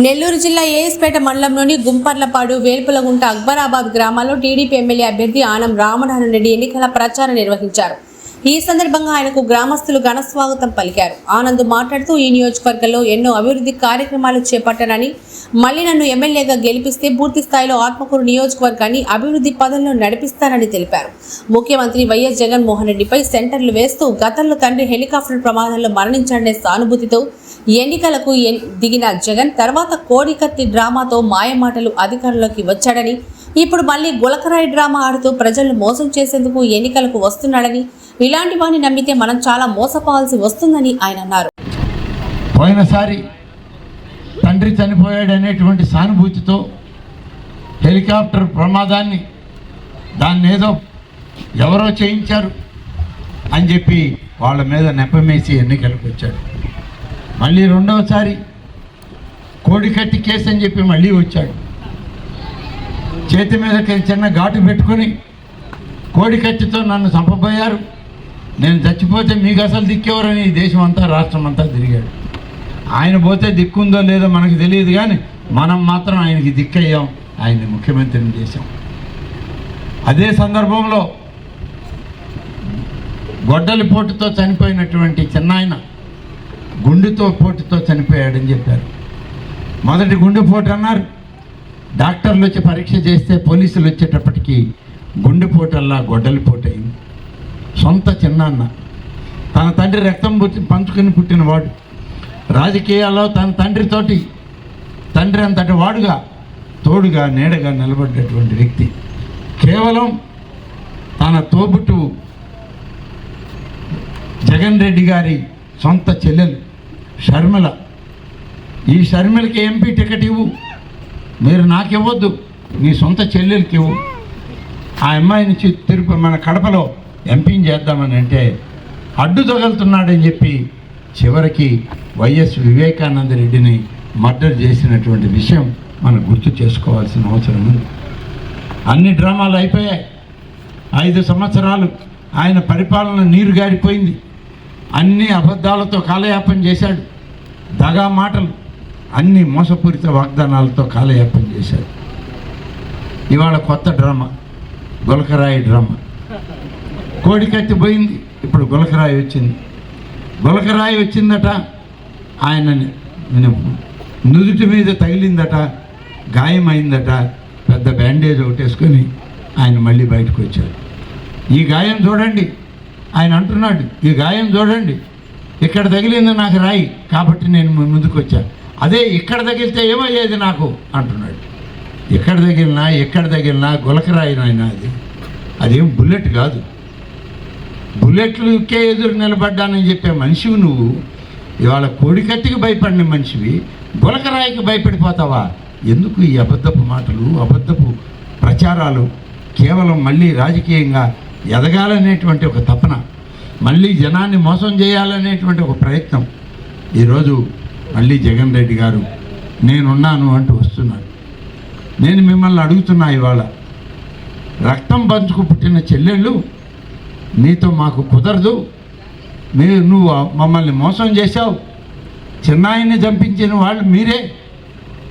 నెల్లూరు జిల్లా ఏఎస్పేట మండలంలోని గుంపర్లపాడు వేల్పులగుంట అక్బరాబాద్ గ్రామాల్లో టీడీపీ ఎమ్మెల్యే అభ్యర్థి ఆనం రామనారాయణ రెడ్డి ఎన్నికల ప్రచారం నిర్వహించారు. ఈ సందర్భంగా ఆయనకు గ్రామస్తులు ఘన స్వాగతం పలికారు. ఆనంద్ మాట్లాడుతూ ఈ నియోజకవర్గంలో ఎన్నో అభివృద్ధి కార్యక్రమాలు చేపట్టానని మళ్ళీ నన్ను ఎమ్మెల్యేగా గెలిపిస్తే పూర్తి స్థాయిలో ఆత్మకూరు నియోజకవర్గాన్ని అభివృద్ధి పదంలో నడిపిస్తానని తెలిపారు. ముఖ్యమంత్రి వైఎస్ జగన్మోహన్ రెడ్డిపై సెంటర్లు వేస్తూ గతంలో తండ్రి హెలికాప్టర్ ప్రమాదంలో మరణించాడనే సానుభూతితో ఎన్నికలకు దిగిన జగన్ తర్వాత కోడికత్తి డ్రామాతో మాయమాటలు అధికారంలోకి వచ్చాడని ఇప్పుడు మళ్ళీ గులకరాయి డ్రామా ఆడుతూ ప్రజలను మోసం చేసేందుకు ఎన్నికలకు వస్తున్నాడని ఇలాంటి వాడిని నమ్మితే మనం చాలా మోసపోవాల్సి వస్తుందని ఆయన అన్నారు. పోయినసారి తండ్రి చనిపోయాడు అనేటువంటి సానుభూతితో హెలికాప్టర్ ప్రమాదాన్ని దాన్ని ఏదో ఎవరో చేయించారు అని చెప్పి వాళ్ళ మీద నెపమేసి ఎన్నికలకు వచ్చాడు. మళ్ళీ రెండవసారి కోడికట్టి కేసు అని చెప్పి మళ్ళీ వచ్చాడు. చేతి మీద చిన్న ఘాటు పెట్టుకొని కోడికత్తితో నన్ను చంపబోయారు. నేను చచ్చిపోతే మీకు అసలు దిక్కేవరని ఈ దేశం అంతా రాష్ట్రం అంతా తిరిగాడు. ఆయన పోతే దిక్కుందో లేదో మనకు తెలియదు కానీ మనం మాత్రం ఆయనకి దిక్కయ్యాం ఆయన్ని ముఖ్యమంత్రిని చేశాం. అదే సందర్భంలో గొడ్డలి పోటుతో చనిపోయినటువంటి చిన్నాయన గుండెతో పోటుతో చనిపోయాడని చెప్పారు. మొదటి గుండెపోటు అన్నారు. డాక్టర్లు వచ్చి పరీక్ష చేస్తే పోలీసులు వచ్చేటప్పటికి గుండెపోటల్లా గొడ్డలి పోటు సొంత చిన్నాన్న. తన తండ్రి రక్తం పంచుకొని పంచుకుని పుట్టినవాడు రాజకీయాల్లో తన తండ్రితోటి తండ్రి అంతటి వాడుగా తోడుగా నీడగా నిలబడ్డటువంటి వ్యక్తి. కేవలం తన తోబుట్టు జగన్ రెడ్డి గారి సొంత చెల్లెలు షర్మిల. ఈ షర్మిలకి ఎంపీ టికెట్ ఇవ్వు. మీరు నాకు ఇవ్వద్దు నీ సొంత చెల్లెలకి ఇవ్వు ఆ అమ్మాయిని నుంచి తిరుపతి మన కడపలో ఎంపీని చేద్దామని అంటే అడ్డు తగులుతున్నాడని చెప్పి చివరికి వైఎస్ వివేకానంద రెడ్డిని మర్డర్ చేసినటువంటి విషయం మనం గుర్తు చేసుకోవాల్సిన అవసరం ఉంది. అన్ని డ్రామాలు అయిపోయాయి. ఐదు సంవత్సరాలు ఆయన పరిపాలన నీరు గారిపోయింది. అన్ని అబద్ధాలతో కాలయాపన చేశాడు. దగా మాటలు అన్ని మోసపూరిత వాగ్దానాలతో కాలయాపన చేశాడు. ఇవాళ కొత్త డ్రామా గులకరాయి డ్రామా. కోడికత్తి పోయింది ఇప్పుడు గులకరాయి వచ్చింది. గులకరాయి వచ్చిందట ఆయన నుదుటి మీద తగిలిందట గాయమైందట పెద్ద బ్యాండేజ్ ఒకటేసుకొని ఆయన మళ్ళీ బయటకు వచ్చాడు. ఈ గాయం చూడండి ఆయన అంటున్నాడు ఈ గాయం చూడండి ఇక్కడ తగిలింది నాకు రాయి కాబట్టి నేను ముందుకు వచ్చాను అదే ఇక్కడ తగిలితే ఏమయ్యేది నాకు? అంటున్నాడు. ఎక్కడ తగిలినా ఎక్కడ తగిలినా గులకరాయి నాయన అది. అదేం బుల్లెట్ కాదు. బుల్లెట్లుకే ఎదురు నిలబడ్డానని చెప్పే మనిషివి నువ్వు. ఇవాళ కోడికత్తికి భయపడిన మనిషివి గులకరాయికి భయపడిపోతావా? ఎందుకు ఈ అబద్ధపు మాటలు అబద్ధపు ప్రచారాలు కేవలం మళ్ళీ రాజకీయంగా ఎదగాలనేటువంటి ఒక తపన మళ్ళీ జనాన్ని మోసం చేయాలనేటువంటి ఒక ప్రయత్నం? ఈరోజు మళ్ళీ జగన్ రెడ్డి గారు నేనున్నాను అంటూ వస్తున్నాడు నేను మిమ్మల్ని అడుగుతున్నా ఇవాళ. రక్తం పంచుకు పుట్టిన చెల్లెళ్ళు నీతో మాకు కుదరదు. మీరు నువ్వు మమ్మల్ని మోసం చేశావు. చిన్నాయిని చంపించిన వాళ్ళు మీరే.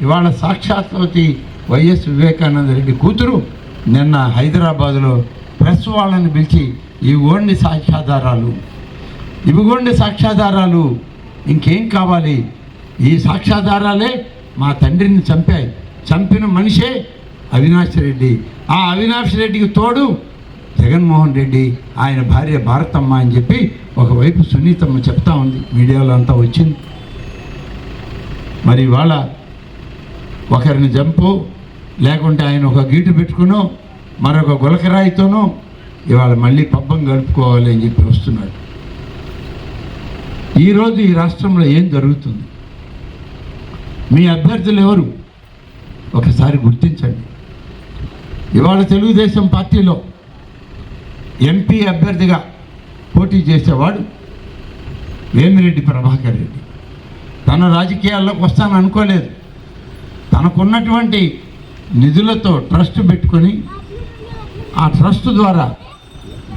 ఇవాళ సాక్షాత్వతి వైఎస్ వివేకానంద రెడ్డి కూతురు నిన్న హైదరాబాదులో ప్రెస్ వాళ్ళని పిలిచి ఇవ్వండి సాక్ష్యాధారాలు ఇవిగోండి సాక్ష్యాధారాలు ఇంకేం కావాలి? ఈ సాక్ష్యాధారాలే మా తండ్రిని చంపాయి. చంపిన మనిషే అవినాష్ రెడ్డి. ఆ అవినాష్ రెడ్డికి తోడు జగన్మోహన్ రెడ్డి ఆయన భార్య భారతమ్మ అని చెప్పి ఒకవైపు సునీతమ్మ చెప్తా ఉంది. మీడియాలో అంతా వచ్చింది. మరి ఇవాళ ఒకరిని చంపు లేకుంటే ఆయన ఒక గీటు పెట్టుకునో మరొక గులకరాయితోనో ఇవాళ మళ్ళీ పబ్బం గడుపుకోవాలి అని చెప్పి వస్తున్నాడు. ఈరోజు ఈ రాష్ట్రంలో ఏం జరుగుతుంది? మీ అభ్యర్థులు ఎవరు? ఒకసారి గుర్తించండి. ఇవాళ తెలుగుదేశం పార్టీలో ఎంపీ అభ్యర్థిగా పోటీ చేసేవాడు వేమిరెడ్డి ప్రభాకర్ రెడ్డి. తన రాజకీయాల్లోకి వస్తాను అనుకోలేదు. తనకున్నటువంటి నిధులతో ట్రస్ట్ పెట్టుకొని ఆ ట్రస్ట్ ద్వారా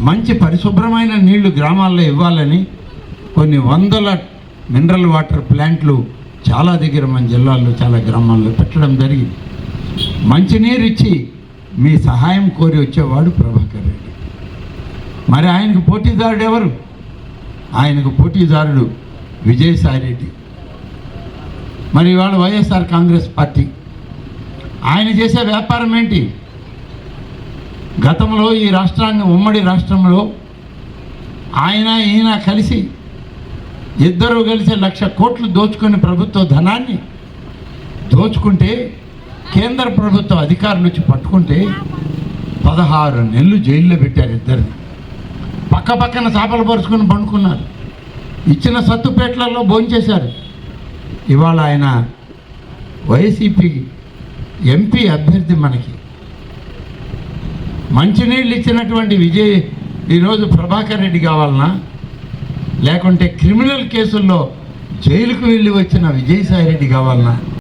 మంచి పరిశుభ్రమైన నీళ్ళు గ్రామాల్లో ఇవ్వాలని కొన్ని వందల మినరల్ వాటర్ ప్లాంట్లు చాలా దగ్గర మన జిల్లాల్లో చాలా గ్రామాల్లో పెట్టడం జరిగింది. మంచినీరు ఇచ్చి మీ సహాయం కోరి వచ్చేవాడు ప్రభాకర్ రెడ్డి. మరి ఆయనకు పోటీదారుడు ఎవరు? ఆయనకు పోటీదారుడు విజయసాయి రెడ్డి. మరి ఇవాళ వైఎస్ఆర్ కాంగ్రెస్ పార్టీ. ఆయన చేసే వ్యాపారం ఏంటి? గతంలో ఈ రాష్ట్రాన్ని ఉమ్మడి రాష్ట్రంలో ఆయన ఈయన కలిసి ఇద్దరు కలిసి లక్ష కోట్లు దోచుకుని ప్రభుత్వ ధనాన్ని దోచుకుంటే కేంద్ర ప్రభుత్వ అధికారులు వచ్చి పట్టుకుంటే పదహారు నెలలు జైల్లో పెట్టారు ఇద్దరిని. పక్క పక్కన చేపలు పరుచుకుని పండుకున్నారు. ఇచ్చిన సత్తుపేటలలో భోంచేశారు. ఇవాళ ఆయన వైసీపీ ఎంపీ అభ్యర్థి మనకి. మంచినీళ్ళు ఇచ్చినటువంటి విజయ్ ఈరోజు ప్రభాకర్ రెడ్డి కావాలనా? లేకుంటే క్రిమినల్ కేసుల్లో జైలుకు వెళ్ళి వచ్చిన విజయసాయి రెడ్డి కావాలనా?